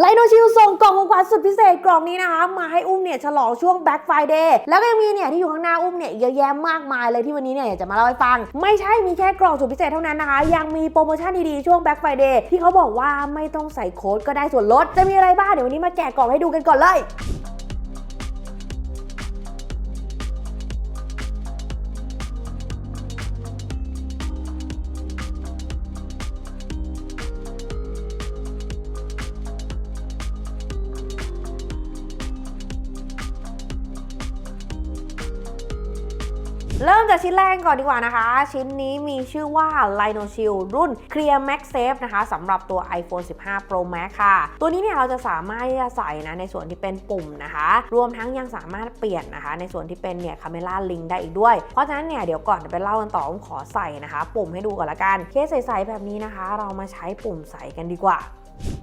ไลโนชิลส่งกล่องของขวัญสุดพิเศษกล่องนี้นะคะ มาให้อุ้มเนี่ยฉลองช่วง Black Friday แล้วก็ยังมีเนี่ยที่อยู่ข้างหน้าอุ้มเนี่ยเยอะแยะมากมายเลยที่วันนี้เนี่ยอยากจะมาเล่าให้ฟัง ไม่ใช่มีแค่กล่องสุดพิเศษเท่านั้นนะคะ ยังมีโปรโมชั่นดีๆช่วง Black Friday ที่เขาบอกว่าไม่ต้องใส่โค้ดก็ได้ส่วนลด จะมีอะไรบ้างเดี๋ยววันนี้มาแกะกล่องให้ดูกันก่อนเลย เริ่มจากชิ้นแรกก่อนดีกว่านะคะ ชิ้นนี้มีชื่อว่า Lino Shield รุ่น Clear Max Safe นะคะสำหรับตัว iPhone 15 Pro Max ค่ะ ตัวนี้เนี่ยเราจะสามารถที่จะใส่นะในส่วนที่เป็นปุ่มนะคะ รวมทั้งยังสามารถเปลี่ยนนะคะ ในส่วนที่เป็นเนี่ย Camera Link ได้อีกด้วย เพราะฉะนั้นเนี่ยเดี๋ยวก่อนไปเล่ากันต่อผมขอใส่นะคะ ปุ่มให้ดูก่อนละกัน เคสใสๆแบบนี้นะคะ เรามาใช้ปุ่มใส่กันดีกว่า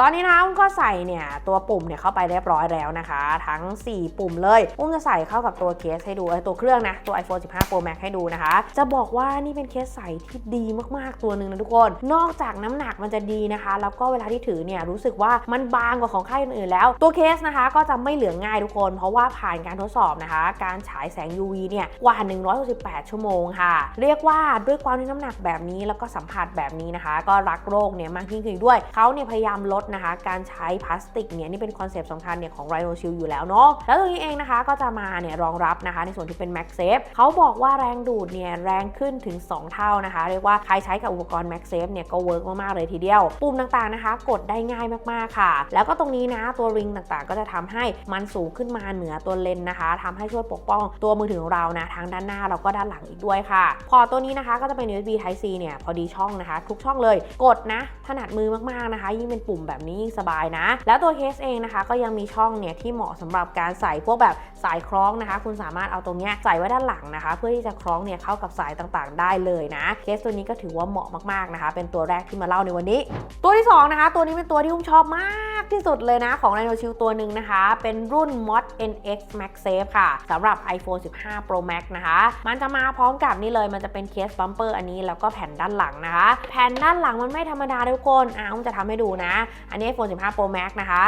ตอนนี้นะอุ้มก็ใส่เนี่ยตัวปุ่มเนี่ยเข้าไปเรียบร้อยแล้วนะคะ ทั้ง 4 ปุ่มเลยอุ้มจะใส่เข้ากับตัวเคสให้ดูตัวเครื่องนะ ตัว iPhone 15 Pro Max ให้ดูนะคะ จะบอกว่านี่เป็นเคสใส่ที่ดีมากๆตัวหนึ่งนะทุกคน นอกจากน้ำหนักมันจะดีนะคะ แล้วก็เวลาที่ถือเนี่ยรู้สึกว่ามันบางกว่าของค่ายอื่นๆแล้ว ตัวเคสนะคะก็จะไม่เหลืองง่ายทุกคน เพราะว่าผ่านการทดสอบนะคะ การฉายแสง UV เนี่ยกว่า 168 ชั่วโมงค่ะ เรียกว่าด้วยความที่น้ำหนักแบบนี้แล้วก็สัมผัสแบบนี้นะคะ ก็รักโรคเนี่ยมากยิ่งขึ้นด้วยเขาเนี่ยพยายามลดนะคะ การใช้พลาสติกเนี่ยนี่เป็นคอนเซปต์สำคัญเนี่ยของ Rhino Shield อยู่แล้วเนาะแล้วตรงนี้เองนะคะก็จะมาเนี่ยรองรับนะคะ ในส่วนที่เป็น Max Safe เขาบอกว่าแรงดูดเนี่ยแรงขึ้นถึง 2 เท่านะคะ เรียกว่าใครใช้กับอุปกรณ์ Max Safe เนี่ยก็เวิร์กมากๆเลยทีเดียว ปุ่มต่างๆนะคะ กดได้ง่ายมากๆค่ะ แล้วก็ตรงนี้นะตัวริงต่างๆ ก็จะทำให้มันสูงขึ้นมาเหนือตัวเลนนะคะทำให้ช่วยปกป้องตัวมือถือของเรานะทั้งด้านหน้าแล้วก็ด้านหลังอีกด้วยค่ะ พอตัวนี้นะคะก็จะเป็น USB Type C เนี่ยพอดีช่องนะคะ ทุกช่องเลยกดนะถนัดมือมากๆนะคะ ยิ่งเป็นปุ่มแบบนี้ยิ่งสบายนะ แล้วตัวเคสเองนะคะ ก็ยังมีช่องเนี่ยที่เหมาะสำหรับการใส่พวกแบบสายคล้องนะคะ คุณสามารถเอาตรงเนี้ยใส่ไว้ด้านหลังนะคะ เพื่อที่จะคล้องเนี่ยเข้ากับสายต่างๆ ได้เลยนะ เคสตัวนี้ก็ถือว่าเหมาะมากๆนะคะ เป็นตัวแรกที่มาเล่าในวันนี้ ตัวที่สองนะคะตัวนี้เป็นตัวที่อุ้มชอบมากที่สุดเลยนะของ Rhino Shield ตัวหนึ่งนะคะ เป็นรุ่น Mod NX Max Safe ค่ะสำหรับ iPhone 15 Pro Max นะคะ มันจะมาพร้อมกับนี่เลยมันจะเป็นเคสบัมเปอร์อันนี้แล้วก็แผ่นด้านหลังนะคะ แผ่นด้านหลังมันไม่ธรรมดาทุกคนอะอุ้มจะทำให้ดูนะอันนี้ iPhone 15 Pro Max นะคะ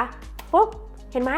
ปุ๊บเห็นไหม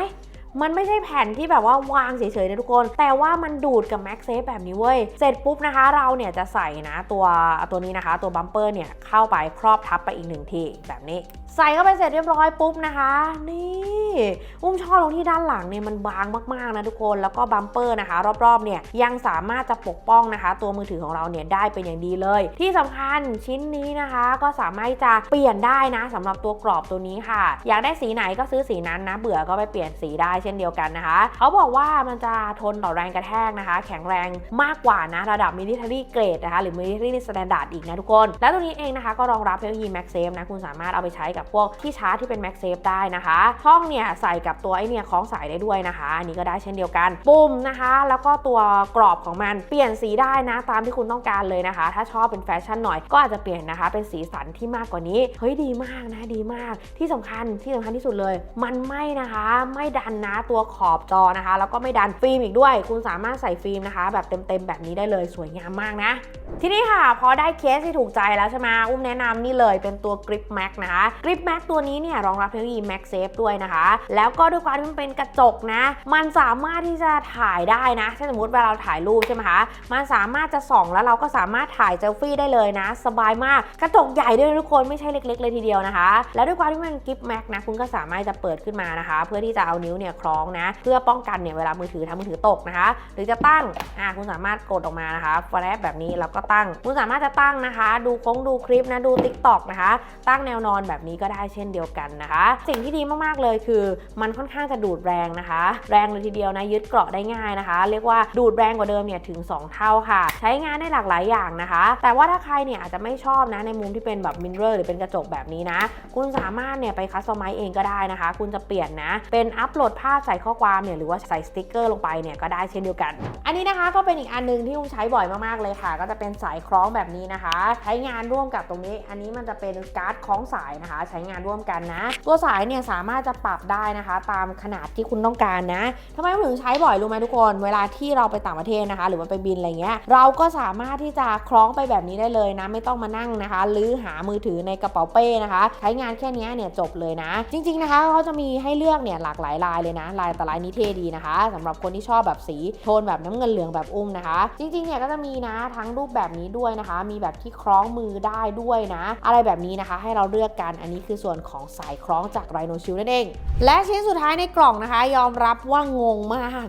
มันไม่ใช่แผ่นที่แบบว่าวางเฉยๆนะทุกคน แต่ว่ามันดูดกับ Max Safe แบบนี้เว้ย เสร็จปุ๊บนะคะ เราเนี่ยจะใส่นะตัวตัวนี้นะคะ ตัวบัมเปอร์เนี่ยเข้าไปครอบทับไปอีกหนึ่งทีแบบนี้ ใส่เข้าไปเสร็จเรียบร้อยปุ๊บนะคะ นี่อุ้มชอบตรงที่ด้านหลังเนี่ยมันบางมากๆนะทุกคนแล้วก็บัมเปอร์นะคะ รอบๆเนี่ยยังสามารถจะปกป้องนะคะ ตัวมือถือของเราเนี่ยได้เป็นอย่างดีเลย ที่สำคัญชิ้นนี้นะคะ ก็สามารถจะเปลี่ยนได้นะสำหรับตัวกรอบตัวนี้ค่ะ อยากได้สีไหนก็ซื้อสีนั้นนะ เบื่อก็ไปเปลี่ยนสีได้เช่นเดียวกันนะคะ เขาบอกว่ามันจะทนต่อแรงกระแทกนะคะ แข็งแรงมากกว่านะ ระดับ military grade นะคะ หรือ military standard อีกนะทุกคน แล้วตัวนี้เองนะคะ ก็รองรับเทคโนโลยี Max Safe นะ คุณสามารถเอาไปใช้กับพวกที่ชาร์จที่เป็น Max Safe ได้นะคะช่องเนี่ยใส่กับตัวไอเนี่ยคล้องสายได้ด้วยนะคะ อันนี้ก็ได้เช่นเดียวกัน ปุ่มนะคะ แล้วก็ตัวกรอบของมันเปลี่ยนสีได้นะ ตามที่คุณต้องการเลยนะคะ ถ้าชอบเป็นแฟชั่นหน่อย ก็อาจจะเปลี่ยนนะคะ เป็นสีสันที่มากกว่านี้ เฮ้ยดีมากนะดีมาก ที่สำคัญที่สำคัญที่สุดเลย มันไม่นะคะ ไม่ดันนะตัวขอบจอนะคะ แล้วก็ไม่ดันฟิล์มอีกด้วย คุณสามารถใส่ฟิล์มนะคะ แบบเต็มๆแบบนี้ได้เลยสวยงามมากนะ ทีนี้ค่ะพอได้เคสที่ถูกใจแล้วใช่ไหมอุ้มแนะนำนี่เลยเป็นตัว Grip Max นะคะ Grip Max ตัวนี้เนี่ยรองรับเทคโนโลยี Max Safe ด้วยนะคะ แล้วก็ด้วยความที่มันเป็นกระจกนะ มันสามารถที่จะถ่ายได้นะถ้าสมมติเวลาเราถ่ายรูปใช่ไหมคะมันสามารถจะส่องแล้วเราก็สามารถถ่ายเซลฟี่ได้เลยนะ สบายมากกระจกใหญ่ด้วยทุกคนไม่ใช่เล็ก ๆ เลยทีเดียวนะคะ แล้วด้วยความที่มัน Grip Max นะคุณก็สามารถจะเปิดขึ้นมานะคะ เพื่อที่จะเอานิ้วเนี่ยคล้องนะ เพื่อป้องกันเนี่ยเวลามือถือทำมือถือตกนะคะ หรือจะตั้งอ่าคุณสามารถกดออกมานะคะแฟลชแบบนี้แล้วก็ตั้ง คุณสามารถจะตั้งนะคะ ดูค้งดูคลิปนะดู Tik t o อกนะคะ ตั้งแนวนอนแบบนี้ก็ได้เช่นเดียวกันนะคะ สิ่งที่ดีมากๆเลยคือมันค่อนข้างจะดูดแรงนะคะ แรงเลยทีเดียวนะยึดเกราะได้ง่ายนะคะ เรียกว่าดูดแรงกว่าเดิมเนี่ยถึง 2 เท่าค่ะ ใช้งานได้หลากหลายอย่างนะคะ แต่ว่าถ้าใครเนี่ยอาจจะไม่ชอบนะในมุมที่เป็นแบบมินเรอร์หรือเป็นกระจกแบบนี้นะ คุณสามารถเนี่ยไปคัสตอมไมซ์เองก็ได้นะคะ คุณจะเปลี่ยนนะเป็นอัปโหลดภาพาใส่ข้อความเนี่ยหรือว่าใส่สติกเกอร์ลงไปเนี่ยก็ได้เช่นเดียวกัน อันนี้นะคะก็เป็นอีกอันหนึงที่อุ้มใช้บ่อยมากๆเลยค่ะ ก็จะเป็นสายคล้องแบบนี้นะคะ ใช้งานร่วมกับตรงนี้ อันนี้มันจะเป็นการ์ดคล้องสายนะคะ ใช้งานร่วมกันนะ ตัวสายเนี่ยสามารถจะปรับได้นะคะ ตามขนาดที่คุณต้องการนะทำไมถึงใช้บ่อยรู้ไหมทุกคน เวลาที่เราไปต่างประเทศนะคะ หรือว่าไปบินอะไรเงี้ยเราก็สามารถที่จะคล้องไปแบบนี้ได้เลยนะ ไม่ต้องมานั่งนะคะหรือหามือถือในกระเป๋าเป้นะคะ ใช้งานแค่นี้เนี่ยจบเลยนะ จริง ๆนะคะเขาจะมีให้เลือกเนี่ยหลากหลายลายเลยนะ ลายแต่ลายนี้เท่ดีนะคะสำหรับคนที่ชอบแบบสีโทนแบบน้ำเงินเหลืองแบบอุ้มนะคะ จริงๆเนี่ยก็จะมีนะทั้งรูปแบบนี้ด้วยนะคะ มีแบบที่คล้องมือได้ด้วยนะ อะไรแบบนี้นะคะ ให้เราเลือกกันอันนี้คือส่วนของสายคล้องจากไรโนชิลนั่นเอง และชิ้นสุดท้ายในกล่องนะคะ ยอมรับว่างงมาก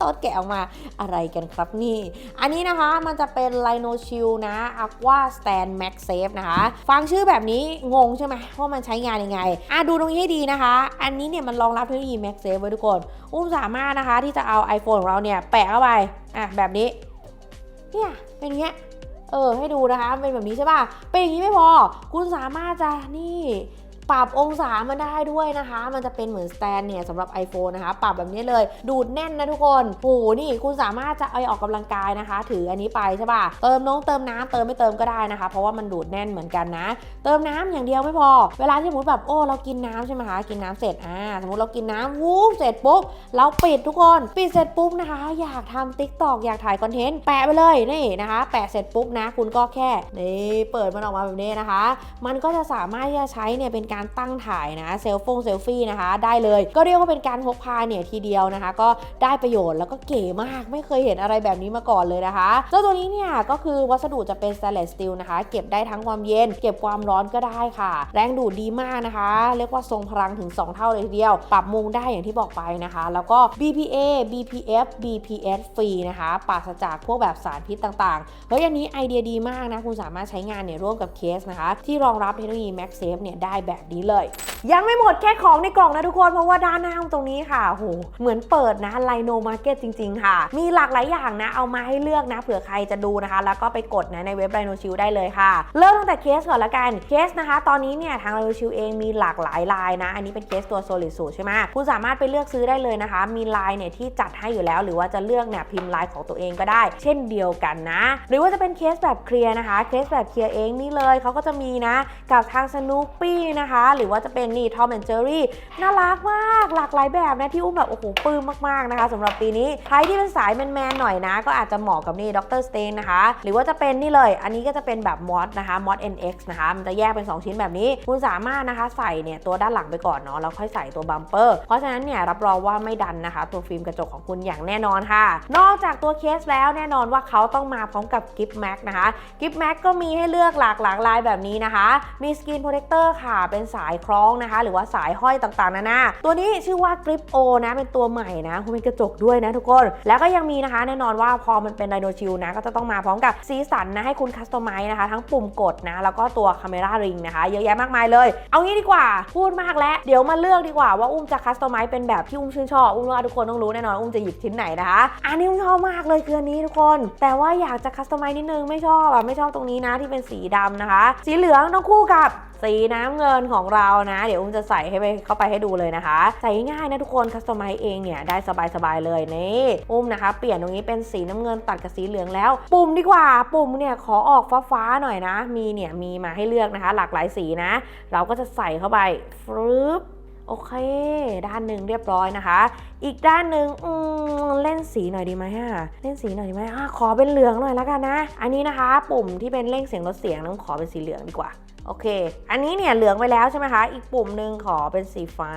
ตอนแกะออกมาอะไรกันครับนี่ อันนี้นะคะมันจะเป็น Lino Shield นะ Aqua Stand Max Safe นะคะ ฟังชื่อแบบนี้งงใช่ไหมว่ามันใช้งานยังไงอะดูตรงนี้ให้ดีนะคะ อันนี้เนี่ยมันรองรับเทคโนโลยี Max ไว้ทุกคน อุ้มสามารถนะคะที่จะเอา iPhone ของเราเนี่ยแปะเข้าไป อะแบบนี้ เนี่ยเป็นอย่างเงี้ย เออให้ดูนะคะเป็นแบบนี้ใช่ป่ะ เป็นอย่างนี้ไม่พอ คุณสามารถจะนี่ ปรับองศามันได้ด้วยนะคะ มันจะเป็นเหมือนสแตนเนี่ยสำหรับ iPhone นะคะ ปรับแบบนี้เลย ดูดแน่นนะทุกคนโหนี่คุณสามารถจะเอาออกกำลังกายนะคะ ถืออันนี้ไปใช่ป่ะ เติมน้องเติมน้ำเติมไม่เติมก็ได้นะคะ เพราะว่ามันดูดแน่นเหมือนกันนะ เติมน้ำอย่างเดียวไม่พอ เวลาที่สมมติแบบโอ้เรากินน้ำใช่ไหมคะ กินน้ำเสร็จ อ่า สมมติเรากินน้ำวูบเสร็จปุ๊บ เราปิดทุกคน ปิดเสร็จปุ๊บนะคะ อยากทำติ๊กตอกอยากถ่ายคอนเทนต์ แปะไปเลยนี่นะคะ แปะเสร็จปุ๊บนะ คุณก็แค่นี่เปิดมันออกมาแบบนี้นะคะ มันก็จะสามารถที่จะใช้เนี่ยเป็นการการตั้งถ่ายนะเซลฟงเซลฟี่นะคะ ได้เลย ก็เรียกว่าเป็นการพกพาเนี่ยทีเดียวนะคะ ก็ได้ประโยชน์แล้วก็เก๋มากไม่เคยเห็นอะไรแบบนี้มาก่อนเลยนะคะเจ้าตัวนี้เนี่ยก็คือวัสดุจะเป็น stainless steel นะคะ เก็บได้ทั้งความเย็น เก็บความร้อนก็ได้ค่ะ แรงดูดดีมากนะคะ เรียกว่าทรงพลังถึง 2 เท่าเลยทีเดียว ปรับมุงได้อย่างที่บอกไปนะคะ แล้วก็ BPA BPF BPS ฟรีนะคะปราศจากพวกแบบสารพิษต่างๆเฮ้ยอันนี้ไอเดียดีมากนะ คุณสามารถใช้งานเนี่ยร่วมกับเคสนะคะ ที่รองรับเทคโนโลยี MagSafe เนี่ยได้แบบนี้เลย ยังไม่หมดแค่ของในกล่องนะทุกคน เพราะว่าด้านหน้าตรงนี้ค่ะโหเหมือนเปิดนะไลโนมาร์เก็ตจริง ๆ ค่ะ มีหลากหลายอย่างนะ เอามาให้เลือกนะเผื่อใครจะดูนะคะ แล้วก็ไปกดนะในเว็บไ i โนชิลได้เลยค่ะ เริ่มตั้งแต่เคสก่อนละกันเคสนะคะ ตอนนี้เนี่ยทางไ i โนชิลเองมีหลากหลายลายนะ อันนี้เป็นเคสตัว solid สูใช่ไหมคุณสามารถไปเลือกซื้อได้เลยนะคะ มีลายเนี่ยที่จัดให้อยู่แล้ว หรือว่าจะเลือกเนี่ยพิมพ์ลายของตัวเองก็ได้ เช่นเดียวกันนะ หรือว่าจะเป็นเคสแบบเคลียร์นะคะเคสแบบเคลียร์เองนี่เลยเขาก็จะมีนะกับทางสนุปปี้นะคะหรือว่าจะเป็นนี่ทอมแอนเจอรี่น่ารักมากหลากหลายแบบนะที่อุ้มแบบโอ้โหปลื้มมากๆนะคะสำหรับปีนี้ใครที่เป็นสายแมนๆหน่อยนะ ก็อาจจะเหมาะกับนี่ด็อกเตอร์สเตนนะคะ หรือว่าจะเป็นนี่เลย อันนี้ก็จะเป็นแบบมอสนะคะมอส NX นะคะมันจะแยกเป็น 2 ชิ้นแบบนี้ คุณสามารถนะคะใส่เนี่ยตัวด้านหลังไปก่อนเนาะแล้วค่อยใส่ตัวบัมเปอร์เพราะฉะนั้นเนี่ยรับรองว่าไม่ดันนะคะ ตัวฟิล์มกระจกของคุณอย่างแน่นอนค่ะ นอกจากตัวเคสแล้วแน่นอนว่าเขาต้องมาพร้อมกับกิฟต์แม็กนะคะกิฟต์แม็กก็มีให้เลือกหลากหลากลายแบบนี้นะคะ มีสกินโปรเทคเตอร์ค่ะเป็นสายคล้องนะคะ หรือว่าสายห้อยต่างๆนานาตัวนี้ชื่อว่า Grip O นะเป็นตัวใหม่นะคุณเป็นกระจกด้วยนะทุกคน แล้วก็ยังมีนะคะ แน่นอนว่าพอมันเป็นไดโนชิลนะก็จะต้องมาพร้อมกับสีสันนะให้คุณคัสตอมไมซ์นะคะทั้งปุ่มกดนะแล้วก็ตัวคาเมราริงนะคะเยอะแยะมากมายเลย เอางี้ดีกว่า พูดมากแล้วเดี๋ยวมาเลือกดีกว่าว่าอุ้มจะคัสตอมไมซ์เป็นแบบที่อุ้มชื่นชอบอุ้มว่าทุกคนต้องรู้แน่นอนอุ้มจะหยิบชิ้นไหนนะคะอันนี้อุ้มชอบมากเลยคืออันนี้ทุกคน แต่ว่าอยากจะคัสตอมไมซ์นิดนึงไม่ชอบอะไม่ชอบตรงนี้นะที่เป็นสีดำนะคะ สีเหลืองต้องคู่กับสีน้ำเงินของเรานะ เดี๋ยวอุ้มจะใส่ให้ไปเข้าไปให้ดูเลยนะคะ ใส่ง่ายนะทุกคนคัสตอมไมซ์เองเนี่ยได้สบายๆเลยนี่อุ้มนะคะ เปลี่ยนตรงนี้เป็นสีน้ำเงินตัดกับสีเหลืองแล้ว ปุ่มดีกว่าปุ่มเนี่ยขอออกฟ้าๆหน่อยนะ มีเนี่ยมีมาให้เลือกนะคะ หลากหลายสีนะ เราก็จะใส่เข้าไปฟรึบโอเค ด้านหนึ่งเรียบร้อยนะคะ อีกด้านหนึ่งอืมเล่นสีหน่อยดีไหมฮะเล่นสีหน่อยดีไหมอะขอเป็นเหลืองหน่อยแล้วกันนะ อันนี้นะคะ ปุ่มที่เป็นเร่งเสียงลดเสียงต้องขอเป็นสีเหลืองดีกว่า โอเค อันนี้เนี่ยเหลืองไปแล้วใช่ไหมคะ อีกปุ่มหนึ่งขอเป็นสีฟ้า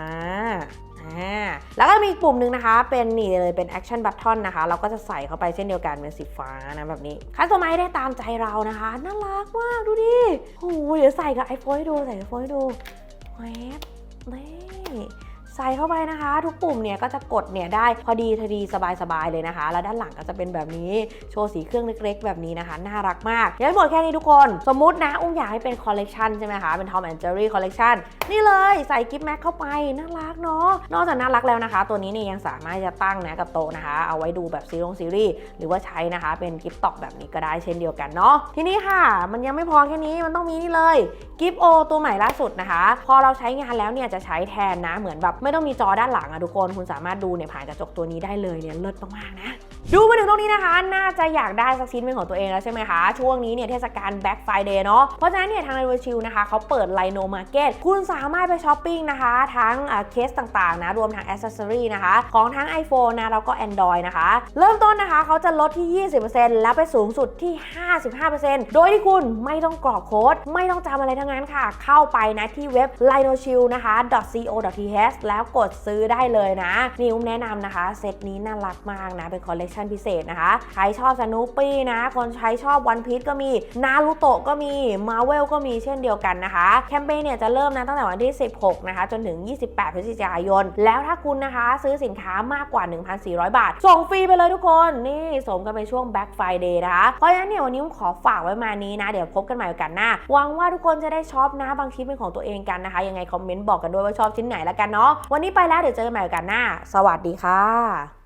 อ่าแล้วก็มีอีกปุ่มหนึ่งนะคะ เป็นนี่เลยเป็น action button นะคะ เราก็จะใส่เข้าไปเช่นเดียวกันเป็นสีฟ้านะแบบนี้คัสตอมไมได้ตามใจเรานะคะ น่ารักมากดูดิโอ้โหเดี๋ยวใส่กับไอโฟนให้ดู ใส่ไอโฟนให้ดูแวบนี่ ใส่เข้าไปนะคะ ทุกปุ่มเนี่ยก็จะกดเนี่ยได้พอดีทดีสบายๆเลยนะคะ แล้วด้านหลังก็จะเป็นแบบนี้โชว์สีเครื่องเล็กๆ แบบนี้นะคะ น่ารักมากยังไม่หมดแค่นี้ทุกคน สมมุตินะ อุ้มอยากให้เป็นคอลเลกชันใช่ไหมคะ เป็น Tom and Jerry Collection นี่เลยใส่กิฟต์แม็กเข้าไป น่ารักเนาะนอกจากน่ารักแล้วนะคะ ตัวนี้เนี่ยยังสามารถจะตั้งนะกับโต๊ะนะคะ เอาไว้ดูแบบซีรีส์ซีรีส์หรือว่าใช้นะคะเป็นกิฟต์ตอกแบบนี้ก็ได้เช่นเดียวกันเนาะทีนี้ค่ะ มันยังไม่พอแค่นี้มันต้องมีนี่เลยกิฟต์โอตัวใหม่ล่าสุดนะคะ พอเราใช้งานแล้วเนี่ยจะใช้แทนนะเหมือนแบบไม่ต้องมีจอด้านหลังอะทุกคน คุณสามารถดูเนี่ยผ่านกระจกตัวนี้ได้เลยเนี่ยเลิศมากๆนะดูมาถึงตรงนี้นะคะ น่าจะอยากได้สักชิ้นเป็นของตัวเองแล้วใช่ไหมคะ ช่วงนี้เนี่ยเทศกาล Black Friday เนาะเพราะฉะนั้นเนี่ยทาง r รชิลนะคะเขาเปิดไลโนมาร์เก็ตคุณสามารถไปช้อปปิ้งนะคะ ทั้งเคสต่างๆ นะ รวมทั้งอ c เซสซอรีนะคะ ของทั้ง iPhone นะ แล้วก็ Android นะคะ เริ่มต้นนะคะเขาจะลดที่ 20%แล้วไปสูงสุดที่ 55%โดยที่คุณไม่ต้องกรอกโค้ด ไม่ต้องจำอะไรทั้งนั้นค่ะ เข้าไปนะที่เว็บ l i n o c h i l นะคะ .co.th แล้วกดซื้อได้เลยนะนิวแนะนำนะคะเซตนี้น่ารักมากนะเป็นคอลเลกชันพิเศษนะคะ ใครชอบสนุปปี้นะ คนใช้ชอบวันพี e ก็มีนารูโตะก็มีมาเวลก็มีเช่นเดียวกันนะคะ แคมเปญเนี่ยจะเริ่มนะตั้งแต่วันที่ 16 นะคะ จนถึง 28 พฤศจิกายน แล้วถ้าคุณนะคะ ซื้อสินค้ามากกว่า 1,400 บาท ส่งฟรีไปเลยทุกคน นี่สมกันเป็นช่วง Black Friday นะคะ เพราะฉะนั้นเนี่ยวันนี้ผมขอฝากไว้มานี้นะ เดี๋ยวพบกันใหม่กาสหน้าหวังว่าทุกคนจะได้ชอบนะบางชิ้นเป็นของตัวเองกันนะคะยังไงคอมเมนต์บอกกันด้วยว่าชอบชิ้นไหนละกันเนาะวันนี้ไปแล้วเดี๋ยวเจอกันใหม่กาสหน้า สวัสดีค่ะ